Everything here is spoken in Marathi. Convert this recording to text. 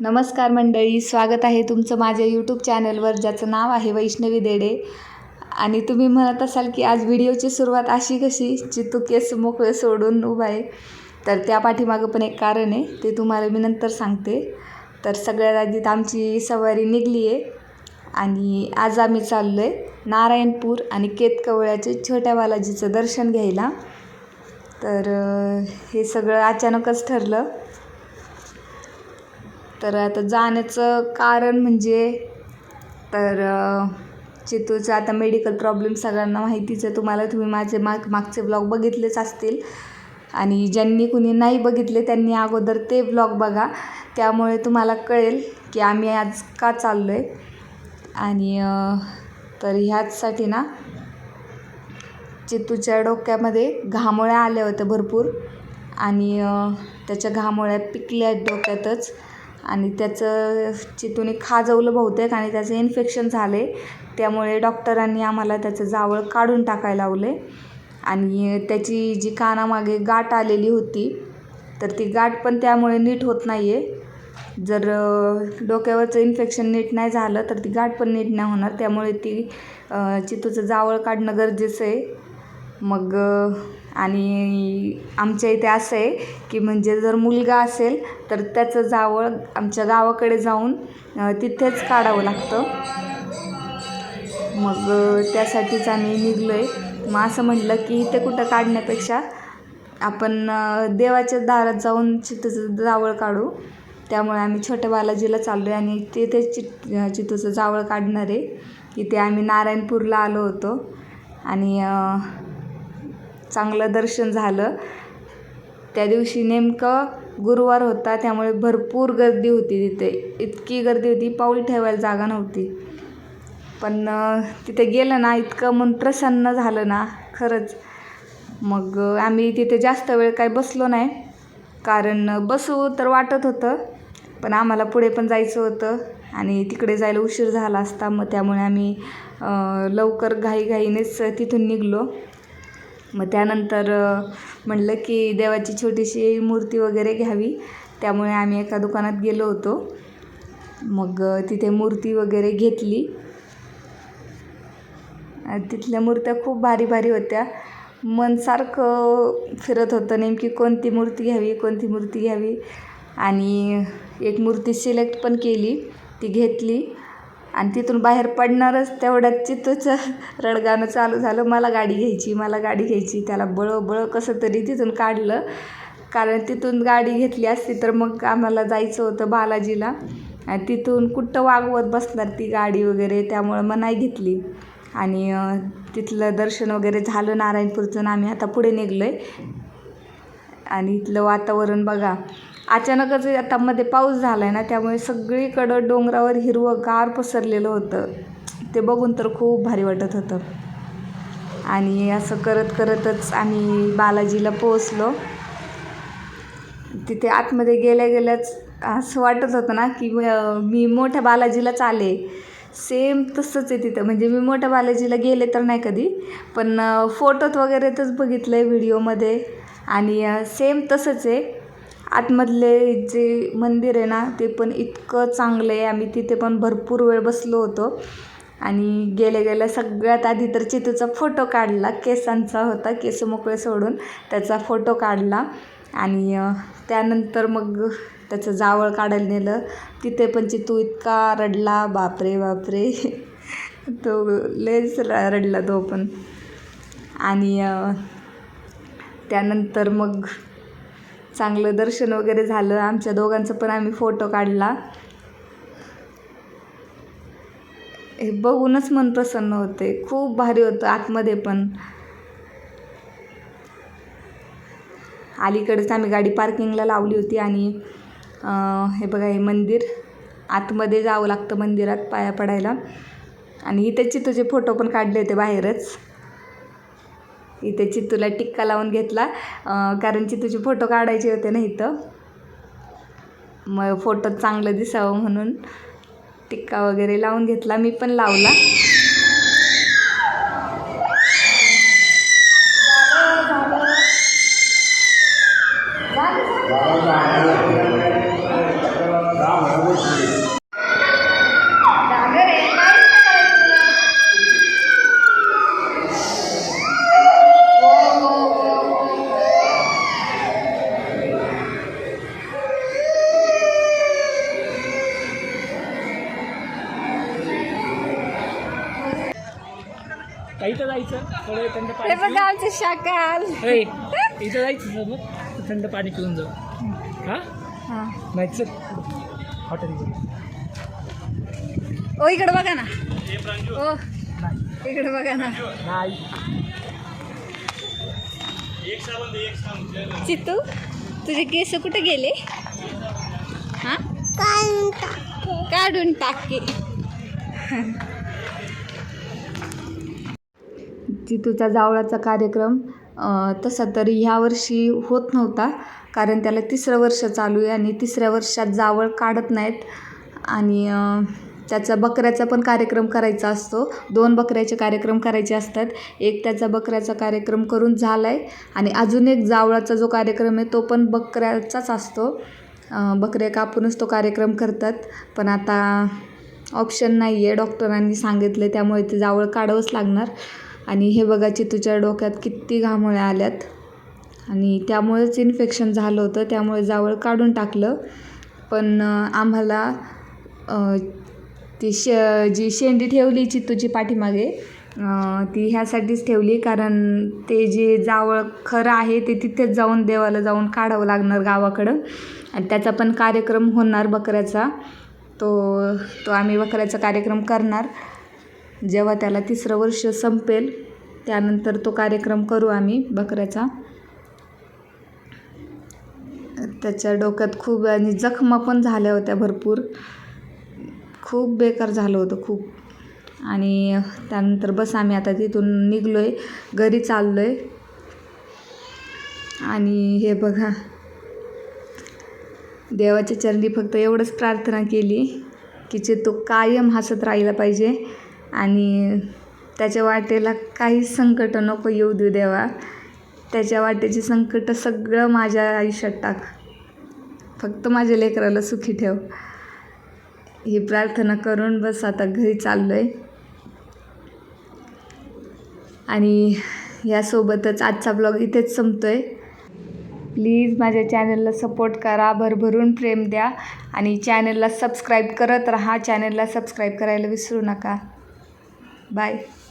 नमस्कार मंडळी स्वागत आहे तुमचं माझ्या यूट्यूब चॅनलवर ज्याचं नाव आहे वैष्णवी देडे. आणि तुम्ही म्हणत असाल की आज व्हिडिओची सुरुवात अशी कशी? चितू केस मोकळे सोडून उभा आहे. तर त्या पाठीमागं पण एक कारण आहे ते तुम्हाला मी नंतर सांगते. तर सगळ्यात आधी आमची सवारी निघली आहे आणि आज आम्ही चाललो आहे नारायणपूर आणि केतकवळ्याचे छोट्या बालाजीचं दर्शन घ्यायला. तर हे सगळं अचानकच ठरलं. तर आता जाण्याचं कारण म्हणजे तर चितूचं आता मेडिकल प्रॉब्लेम सगळ्यांना माहितीच आहे. तुम्हाला तुम्ही माझे माग मागचे ब्लॉग बघितलेच असतील. आणि ज्यांनी कुणी नाही बघितले त्यांनी अगोदर ते ब्लॉग बघा. त्यामुळे तुम्हाला कळेल की आम्ही आज का चाललो आहे आणि तर ह्याचसाठी ना चितूच्या डोक्यामध्ये घामोळ्या आल्या होत्या भरपूर. आणि त्याच्या घामोळ्या पिकल्या आहेत डोक्यातच. आणि त्याचं चितूने खाजवलं बहुतेक आणि त्याचं इन्फेक्शन झाले. त्यामुळे डॉक्टरांनी आम्हाला त्याचं जावळ काढून टाकायला लावले. आणि त्याची जी कानामागे गाठ आलेली होती तर ती गाठ पण त्यामुळे नीट होत नाही आहे जर डोक्यावरचं इन्फेक्शन नीट नाही झालं तर ती गाठ पण नीट नाही होणार. त्यामुळे ती चितूचं जावळ काढणं गरजेचं आहे. मग आणि आमच्या इथे असं आहे की म्हणजे जर मुलगा असेल तर त्याचं जावळ आमच्या गावाकडे जाऊन तिथेच काढावं लागतं. मग त्यासाठीच आम्ही निघलो आहे मग असं म्हटलं की इथे कुठं काढण्यापेक्षा आपण देवाच्या दारात जाऊन चितूचं जावळ काढू. त्यामुळे आम्ही छोट्या बालाजीला चाललो आहे आणि तिथेच चित चितूचं जावळ काढणार. आहे इथे आम्ही नारायणपूरला आलो होतो. आणि चांगलं दर्शन झालं. त्या दिवशी नेमकं गुरुवार होता त्यामुळे भरपूर गर्दी होती तिथे. इतकी गर्दी होती पाऊल ठेवायला जागा नव्हती. पण तिथे गेलं ना इतकं मन प्रसन्न झालं ना खरंच. मग आम्ही तिथे जास्त वेळ काय बसलो नाही. कारण बसू तर वाटत होतं पण आम्हाला पुढे पण जायचं होतं आणि तिकडे जायला उशीर झाला असता. मग त्यामुळे आम्ही लवकर घाईघाईनेच तिथून निघलो. मग त्यानंतर म्हणलं की देवाची छोटीशी मूर्ती वगैरे घ्यावी. त्यामुळे आम्ही एका दुकानात गेलो होतो. मग तिथे मूर्ती वगैरे घेतली. तिथल्या मूर्त्या खूप भारी भारी होत्या. मन सारखं फिरत होतं नेमकी कोणती मूर्ती घ्यावी कोणती मूर्ती घ्यावी. आणि एक मूर्ती सिलेक्ट पण केली. ती घेतली. आणि तिथून बाहेर पडणारच तेवढ्यात चित्तूचं रडगाणं चालू झालं. मला गाडी घ्यायची मला गाडी घ्यायची. त्याला बळ कसं तरी तिथून काढलं. कारण तिथून गाडी घेतली असती तर मग आम्हाला जायचं होतं बालाजीला. आणि तिथून कुठं वागवत बसणार ती गाडी वगैरे त्यामुळं मग नाही घेतली. आणि तिथलं दर्शन वगैरे झालं नारायणपूरचं आम्ही आता पुढे निघलो आहे आणि इथलं वातावरण बघा. अचानकच आतामध्ये पाऊस झाला आहे ना त्यामुळे सगळीकडं डोंगरावर हिरवं गार पसरलेलं होतं. ते बघून तर खूप भारी वाटत होतं. आणि असं करत करतच आम्ही बालाजीला पोचलो तिथे आतमध्ये गेल्या गेल्याच असं वाटत होतं ना की मी मोठ्या बालाजीलाच आले. सेम तसंच आहे तिथं. म्हणजे मी मोठ्या बालाजीला गेले तर नाही कधी पण फोटोत वगैरे तरच बघितलं आहे व्हिडिओमध्ये. आणि सेम तसंच आहे. आतमधले जे मंदिर आहे ना ते पण इतकं चांगलं आहे. आम्ही तिथे पण भरपूर वेळ बसलो होतो. आणि गेल्या गेल्या सगळ्यात आधी तर चितूचा फोटो काढला. केसांचा होता केस मोकळे सोडून त्याचा फोटो काढला. आणि त्यानंतर मग त्याचं जावळ काढायला नेलं. तिथे पण चितू इतका रडला बापरे बापरे. तो लयच र- रडला तो पण. आणि त्यानंतर मग चांगलं दर्शन वगैरे झालं. आमच्या दोघांचं पण आम्ही फोटो काढला. हे बघूनच मन प्रसन्न होते खूप भारी होतं आतमध्ये पण. अलीकडेच आम्ही गाडी पार्किंगला लावली होती आणि हे बघा हे मंदिर. आतमध्ये जावं लागतं मंदिरात पाया पडायला. आणि इथे तुझे फोटो पण काढले होते बाहेरच. इथे चितूला टिक्का लावून घेतला. कारण चितूचे फोटो काढायचे होते ना इथं. मग फोटो चांगलं दिसावं म्हणून टिक्का वगैरे लावून घेतला. मी पण लावला. Bye. इथं जायचं. थोडं थंड हे पाणी बघा आमचे शाकाल पिऊन- ए, इथं जायचं सोबत थंड पाणी पिऊन जाऊ. हा? हां. नाही चल. हॉटेल ओ इकडे बघा ना. ओ इकडे बघा ना. नाही. चितू तुझे केस कुठे गेले? हा? काढून टाके चितूचा जावळाचा कार्यक्रम तसा तर ह्या वर्षी होत नव्हता. कारण त्याला तिसरं वर्ष चालू आहे आणि तिसऱ्या वर्षात जावळ काढत नाहीत. आणि त्याचा बकऱ्याचा पण कार्यक्रम करायचा असतो. दोन बकऱ्याचे कार्यक्रम करायचे असतात. एक त्याचा बकऱ्याचा कार्यक्रम करून झाला आहे आणि अजून एक जावळाचा जो कार्यक्रम आहे तो पण बकऱ्याचाच असतो. बकऱ्या कापूनच तो कार्यक्रम करतात. पण आता ऑप्शन नाही आहे डॉक्टरांनी सांगितले त्यामुळे ते जावळ काढावंच लागणार. आणि हे बघा चितूच्या डोक्यात किती घामोळ्या आल्यात. आणि त्यामुळेच इन्फेक्शन झालं होतं. त्यामुळे जावळ काढून टाकलं. पण आम्हाला ती श जी शेंडी ठेवली चितूची पाठीमागे ती ह्यासाठीच ठेवली. कारण ते जे जावळ खरं आहे ते तिथेच जाऊन देवाला जाऊन काढावं लागणार गावाकडं. आणि त्याचा पण कार्यक्रम होणार बकऱ्याचा. तो तो आम्ही बकऱ्याचा कार्यक्रम करणार. जेव्हा त्याला तिसरं वर्ष संपेल त्यानंतर तो कार्यक्रम करू आम्ही बकऱ्याचा. त्याच्या डोक्यात खूप आणि जखमा पण झाल्या होत्या भरपूर. खूप बेकार झालं होतं खूप. आणि त्यानंतर बस आम्ही आता तिथून निघलो आहे घरी चाललो आहे आणि हे बघा देवाच्या चरणी फक्त एवढंच प्रार्थना केली की जे तो कायम हसत राहिला पाहिजे. आणि त्याच्या वाटेला काहीच संकट नको येऊ देऊ देवा. त्याच्या वाटेची संकट सगळं माझ्या आयुष्यात टाक. फक्त माझ्या लेकराला सुखी ठेव. ही प्रार्थना करून बस आता घरी चाललो आहे आणि यासोबतच आजचा ब्लॉग इथेच संपतो आहे प्लीज माझ्या चॅनलला सपोर्ट करा भरभरून प्रेम द्या. आणि चॅनलला सबस्क्राईब करत राहा. चॅनलला सबस्क्राईब करायला विसरू नका. 拜。